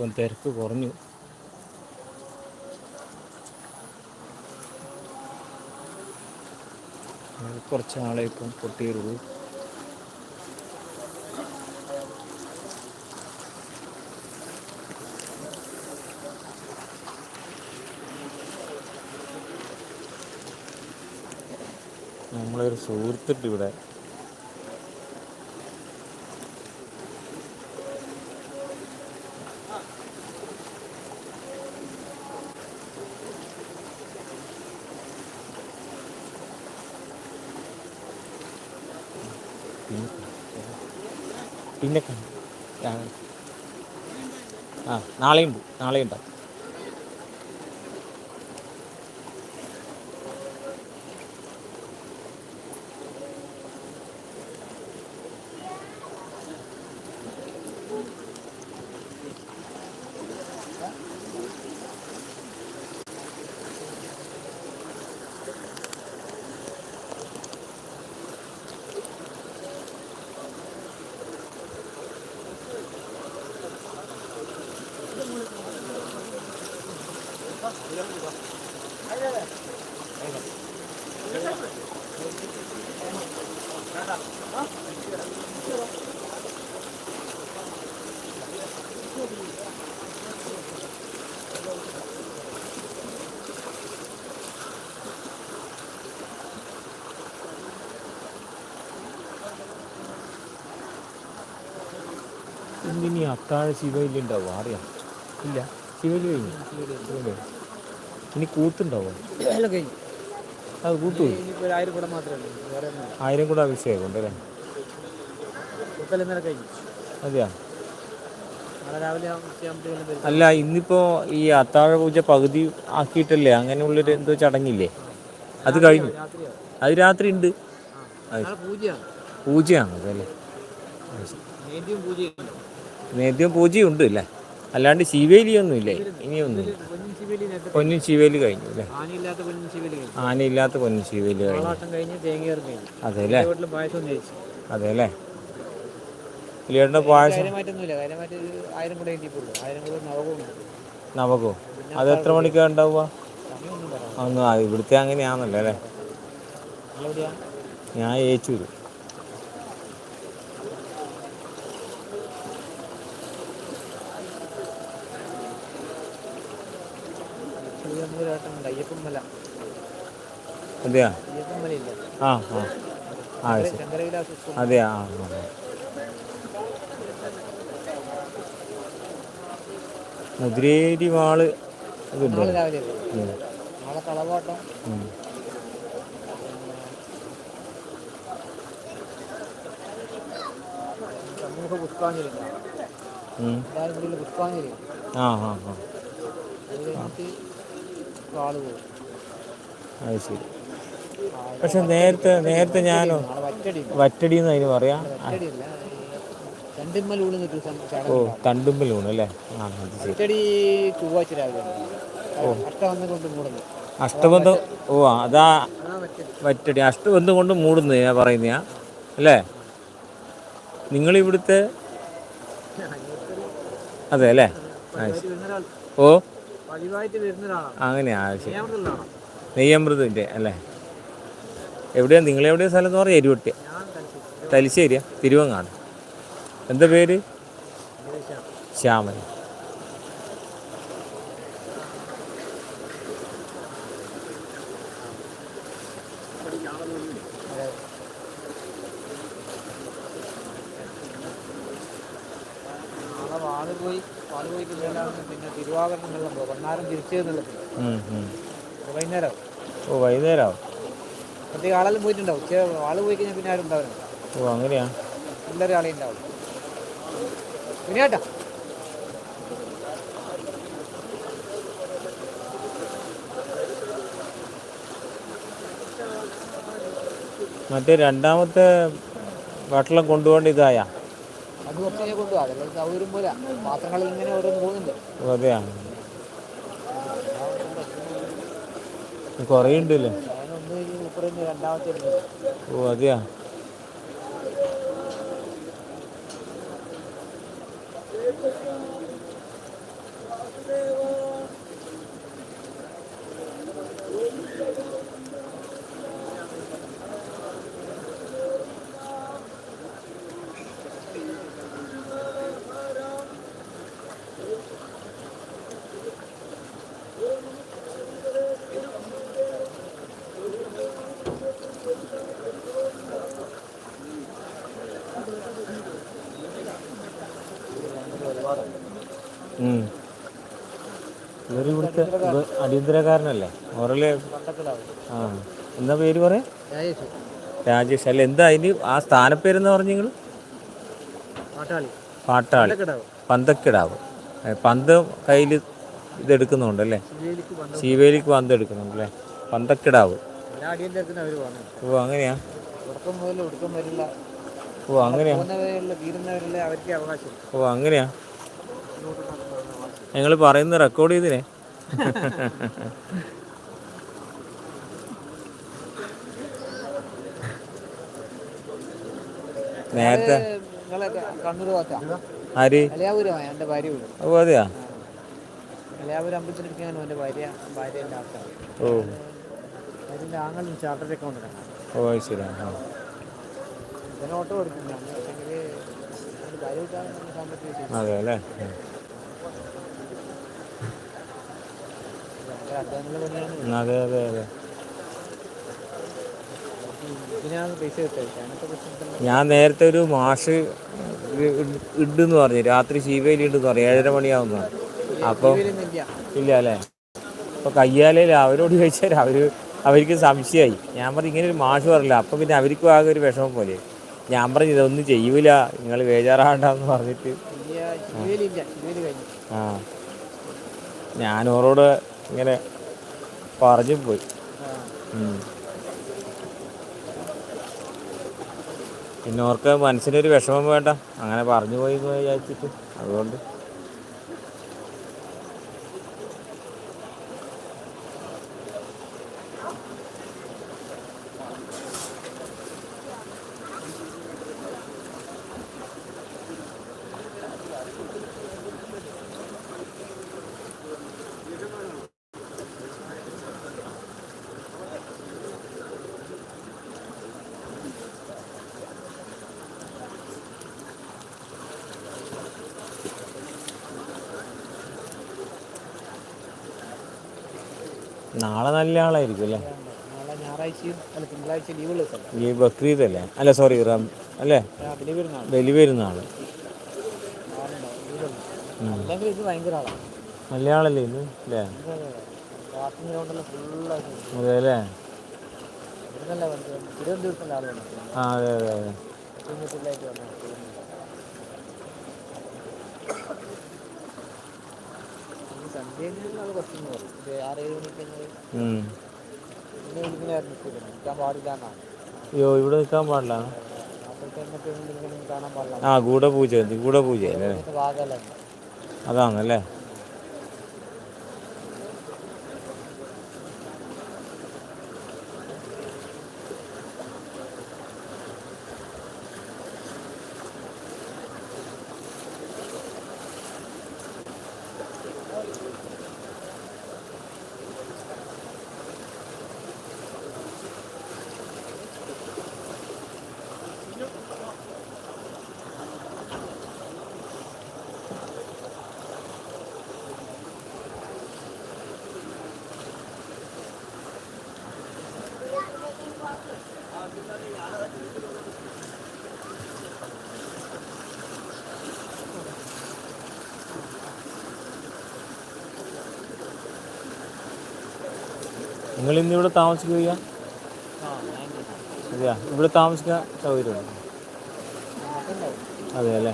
ഇപ്പം തിരക്ക് കുറഞ്ഞു. കുറച്ച് നാളെ ഇപ്പം പൊട്ടിയുള്ളൂ നമ്മളൊരു സുഹൃത്തിട്ട് ഇവിടെ நாளையும் நாளையும் பார்த்து എന്തിനി അത്താഴ ശിവയിലുണ്ടാവും അറിയാം ഇല്ല ശിവയിൽ കഴിഞ്ഞു. ഇനി കൂത്തുണ്ടാവോ. അത് കൂട്ടു ആയിരം കൂടെ മാത്രമേ ഉള്ളൂ. വേറെ ഒന്നും ആയിരം അഭിഷേകം ഉണ്ടല്ലേ കുത്തൽ ഇന്നലെ കഴിഞ്ഞു? അതെയാ? അല്ല ഇന്നിപ്പോ ഈ അത്താഴ പൂജ പകുതി ആക്കിയിട്ടല്ലേ? അങ്ങനെയുള്ളൊരു എന്തോ ചടങ്ങില്ലേ? അത് കഴിഞ്ഞു. അത് രാത്രി ഉണ്ട്. ആ പൂജയാണ് പൂജയാണ് അതല്ലേ. നേദ്യം പൂജയുണ്ട് അല്ലേ? അല്ലാണ്ട് ശിവേലി നേരത്തെ പൊന്നും ശിവേലി കഴിഞ്ഞു അല്ലേ? ആനയില്ലാത്ത പൊന്നു ചീവേലി കഴിഞ്ഞു. ശിവേലി അതെ അല്ലേ? അതെ അല്ലേ? പുലിയേട്ടന്റെ പായസം നവകോ അത് എത്ര മണിക്കാണ് ഉണ്ടാവുക? ഒന്നും ഇവിടുത്തെ അങ്ങനെയാണല്ലോ അല്ലേ? ഞാൻ ഏച്ചൂര്. ചെറിയൊന്നൊരാട്ടമുണ്ട് അയ്യപ്പൻ മല അതെയാ? അയ്യപ്പൻ മലയില്ല ആ ആ. ആ ശരി. അതെയാ? ആ ആ. മുതിരേരി വാൾ പുഷ്പാഞ്ജലി. പുഷ്പാഞ്ജലി. ആ ആ ആ. അത് ശരി. പക്ഷെ നേരത്തെ നേരത്തെ ഞാനോ വറ്റടി എന്ന് അതിന് പറയാം? ഓ തണ്ടുമ്പൽ ഊണ് ഓ. അല്ലേ? ആ അത് ശരി. മൂടുന്നു അഷ്ടബന്ധം ഓ. അതാ വറ്റടി. അഷ്ടബന്ധം കൊണ്ട് മൂടുന്നത് ഞാൻ പറയുന്നയാ. അല്ലേ? നിങ്ങൾ ഇവിടുത്തെ അതെ അല്ലേ? ഓ. അങ്ങനെയാ ശരി. നെയ്യമൃതിന്റെ അല്ലേ? എവിടെയാ നിങ്ങളെവിടെയാ സ്ഥലം എന്ന് പറഞ്ഞാൽ എരുവട്ടിയ തലശ്ശേരിയാ തിരുവങ്ങാട്. എന്താ പേര്? ശ്യാമൻ അതെ. നാളെ വാൾ പോയി വാൾ പോയി കഴിഞ്ഞാലാണ് പിന്നെ തിരുവാഭരണം വെള്ളം പോകും ഉം. വൈകുന്നേരം ഓ വൈകുന്നേരം പ്രത്യേക ആളെല്ലാം പോയിട്ടുണ്ടാവും. ഉച്ച വാൾ പോയി കഴിഞ്ഞാൽ പിന്നെ ആരും ഉണ്ടാവില്ല. ഓ അങ്ങനെയാ? എല്ലാവരും ആളെ ഉണ്ടാവും. പിന്നെ കേട്ടാ. മറ്റേ രണ്ടാമത്തെ വട്ടളം കൊണ്ടുപോകേണ്ട ഇതായാ? അത് കുറച്ച് കൊണ്ടുപോകാം. അതെല്ലാം സൗകര്യം പോലെ. പാത്രങ്ങളിൽ ഇങ്ങനെ ഓരോന്ന് പോകുന്നുണ്ട്. അതെയാ? കുറേ ഉണ്ടല്ലേ ഓ അതെയാ? രണ്ടാമത്തെ അതെയാ ഇവിടുത്തെ ഇവ- അടിയന്തരക്കാരനല്ലേ? ഓറൽ ആ. എന്താ പേര് പറയാ രാജേഷ്. അല്ല എന്താ അതിന് ആ സ്ഥാനപ്പേരെന്ന് പറഞ്ഞു നിങ്ങൾ പാട്ടാളി. പാട്ടാളി. കിടാവ് പന്തക്കിടാവ്. പന്ത് കയ്യിൽ ഇതെടുക്കുന്നുണ്ട് അല്ലേ? ശിവേലിക്ക് പന്ത് എടുക്കുന്നുണ്ട്. അല്ലേ? പന്തക്കിടാവ്. ഓ അങ്ങനെയാ? ഓ അങ്ങനെയാ? ഓ അങ്ങനെയാ? ഞങ്ങൾ പറയുന്ന റെക്കോർഡ് ചെയ്തിനെ. നേരത്തെ. അതെ അല്ലേ ആര്? ഓ. അതെയാ ഓ അത് ശരി അതെ ഇതിന് അതെ അതെ അതെ. ഞാൻ നേരത്തെ ഒരു മാഷ് ഇണ്ടെന്ന് പറഞ്ഞു. രാത്രി ശിവയിൽ ഇട്ടു പറഞ്ഞു. ഏഴര മണിയാവുന്ന അപ്പോൾ ഇല്ല. അല്ലേ? അപ്പോൾ കയ്യാലയിൽ അവരോട് ചോദിച്ചാൽ അവർ അവർക്ക് സംശയമായി ഞാൻ പറഞ്ഞു ഇങ്ങനെ ഒരു മാഷ് പറഞ്ഞില്ല അപ്പം പിന്നെ അവർക്കും ആകെ ഒരു വിഷമം പോലെ. ഞാൻ പറഞ്ഞു ഇതൊന്നും ചെയ്യൂല. നിങ്ങൾ ബേജാറാണ്ടെന്ന് പറഞ്ഞിട്ട്. ആ. ഞാൻ ഓരോട് ഇങ്ങനെ പറഞ്ഞു പോയി. പിന്നെ ഓർക്ക് മനസ്സിനൊരു വിഷമം വേണ്ട. അങ്ങനെ പറഞ്ഞു പോയി എന്ന് വിചാരിച്ചിട്ട്. അതുകൊണ്ട് നാളെ നല്ല ആളായിരിക്കും അല്ലേ? നാളെ ഞായറാഴ്ചയും അല്ല തിങ്കളാഴ്ച ലീവുള്ള സ്ഥലം ഈ ബക്രീദ് അല്ലേ അല്ല? സോറി റം അല്ലേ ബലി പെരുന്നാൾ അല്ലെങ്കിൽ ഇത് ഭയങ്കര ആളാണ് നല്ല ആളല്ലേ ഇന്ന് അല്ലേ? പാർട്ടിങ് ഗ്രൗണ്ടെല്ലാം ഫുള്ളായിട്ട് അതെ അല്ലേ? തിരുവനന്തപുരത്തുള്ള ആ അതെ അതെ അതെ തിരുവനന്തപുരത്തായിട്ട് വന്നത് സന്ധ്യ ആൾ കുറച്ചെന്ന് പറയും ഇത് ആറേഴ് മണിക്ക് ഉം. ഇങ്ങനെ വിളിക്കുന്നതായിരുന്നു നിൽക്കുന്നത് നിൽക്കാൻ പാടില്ല എന്നാണ് അയ്യോ ഇവിടെ നിൽക്കാൻ പാടില്ല. ആ ഗൂഢപൂജ ഗൂഢപൂജ അല്ലേ? അതാണല്ലേ? നിങ്ങൾ ഇന്ന് ഇവിടെ താമസിക്കുക ഇവിടെ താമസിക്കാൻ സൗകര്യമുണ്ട്? അതെ അല്ലേ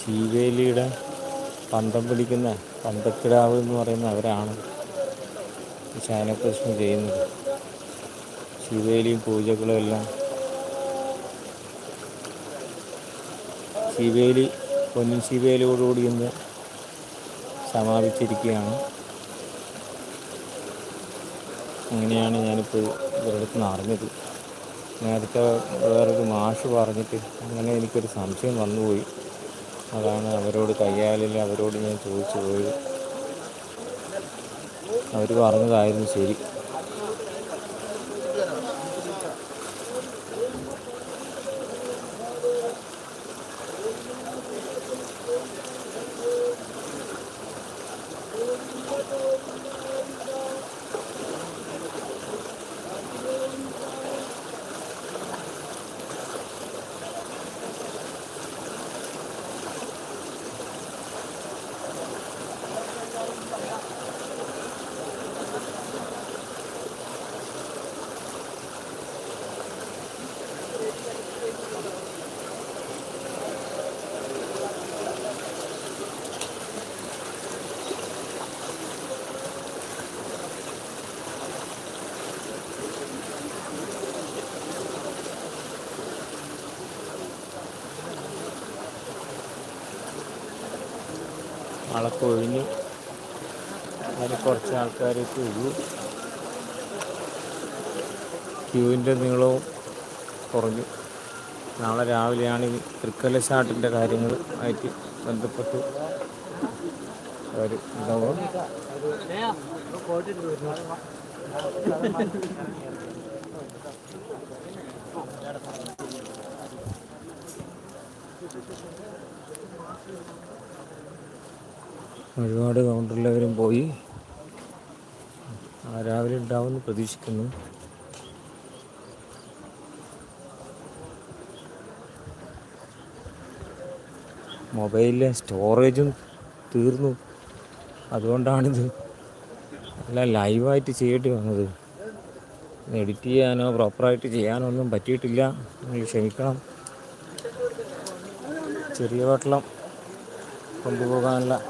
ശീവേലിയുടെ പന്തം പിടിക്കുന്ന പന്തക്കിടാവ് എന്ന് പറയുന്ന അവരാണ് ഈ ശയനപ്രശ്നം ചെയ്യുന്നത്. ശിവേലിയും പൂജകളും എല്ലാം. ശിവേലി പൊന്നിൻ ശിവേലിയോടുകൂടി ഇന്ന് സമാപിച്ചിരിക്കുകയാണ്. അങ്ങനെയാണ് ഞാനിപ്പോൾ ഇവരുടെ നിന്ന് അറിഞ്ഞത്. നേരത്തെ വേറൊരു മാഷ് പറഞ്ഞിട്ട് അങ്ങനെ എനിക്കൊരു സംശയം വന്നുപോയി. അതാണ് അവരോട് കയ്യാലിൽ അവരോട് ഞാൻ ചോദിച്ചു പോയത്. അവർ പറഞ്ഞതായിരുന്നു ശരി. ആളൊക്കെ ഒഴിഞ്ഞു അതിന് കുറച്ച് ആൾക്കാരൊക്കെ ഉള്ളൂ ക്യൂവിന്റെ നീളവും കുറഞ്ഞു. നാളെ രാവിലെയാണ് ഈ തൃക്കല ചാട്ടിന്റെ കാര്യങ്ങൾ ആയിട്ട് ബന്ധപ്പെട്ട് അവർ ഉണ്ടാവുക. ഒരുപാട് കൗണ്ടറിലവരും പോയി. രാവിലെ ഉണ്ടാവുമെന്ന് പ്രതീക്ഷിക്കുന്നു. മൊബൈലിലെ സ്റ്റോറേജും തീർന്നു. അതുകൊണ്ടാണിത് എല്ലാം ലൈവായിട്ട് ചെയ്യേണ്ടി വന്നത്. എഡിറ്റ് ചെയ്യാനോ പ്രോപ്പറായിട്ട് ചെയ്യാനോ ഒന്നും പറ്റിയിട്ടില്ല. നിങ്ങൾ ക്ഷമിക്കണം. ചെറിയ വട്ടളം കൊണ്ടുപോകാനുള്ള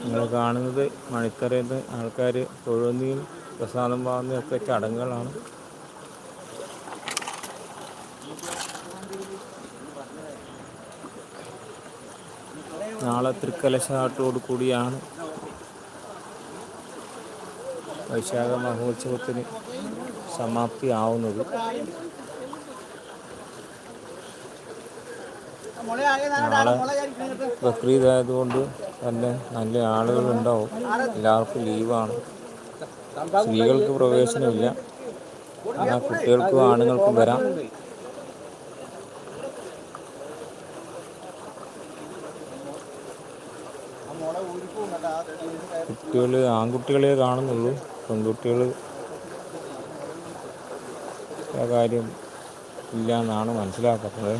നിങ്ങൾ കാണുന്നത് മണിത്തറയിൽ ആൾക്കാർ തൊഴുന്നിയും പ്രസാദം വാങ്ങുന്നതൊക്കെ ചടങ്ങുകളാണ്. നാളെ തൃക്കലശാട്ടോട് കൂടിയാണ് വൈശാഖ മഹോത്സവത്തിന് സമാപ്തി ആവുന്നത് നാളെ ബക്രീദ് ആയതുകൊണ്ട് തന്നെ നല്ല ആളുകളുണ്ടാവും. എല്ലാവർക്കും ലീവാണ്. സ്ത്രീകൾക്ക് പ്രവേശനമില്ല. എന്നാൽ കുട്ടികൾക്കും ആണുങ്ങൾക്കും വരാം. കുട്ടികൾ ആൺകുട്ടികളെ കാണുന്നുള്ളൂ. പെൺകുട്ടികൾ കാര്യം ഇല്ല എന്നാണ് മനസ്സിലാക്കുന്നത്.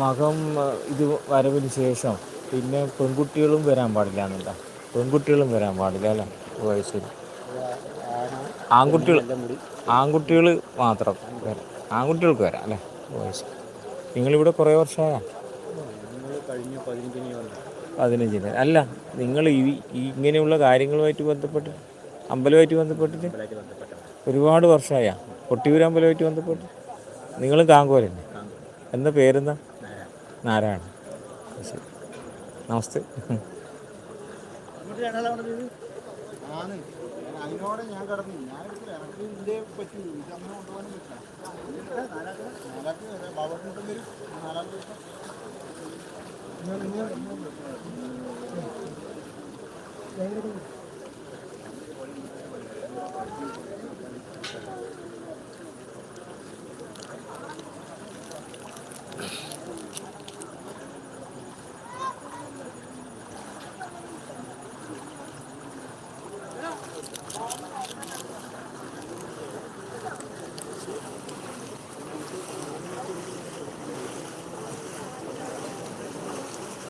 മകം ഇത് വരവിന് ശേഷം പിന്നെ പെൺകുട്ടികളും വരാൻ പാടില്ല എന്നല്ല. പെൺകുട്ടികളും വരാൻ പാടില്ല അല്ലേ? വയസ്സിൽ ആൺകുട്ടികൾ ആൺകുട്ടികൾ മാത്രം വരാം. ആൺകുട്ടികൾക്ക് വരാം അല്ലേ? വയസ്സ്. നിങ്ങളിവിടെ കുറേ വർഷമായോ? പതിനഞ്ചിന് അല്ല നിങ്ങൾ ഈ ഈ ഇങ്ങനെയുള്ള കാര്യങ്ങളുമായിട്ട് ബന്ധപ്പെട്ട് അമ്പലമായിട്ട് ബന്ധപ്പെട്ടിട്ട് ഒരുപാട് വർഷമായ? കൊട്ടിയൂർ അമ്പലമായിട്ട് ബന്ധപ്പെട്ട്? നിങ്ങൾ കാങ്കോലന്നെ എന്താ പേരെന്താ? നാരായണ നമസ്തേ ഞാൻ കടന്നു ഞാൻ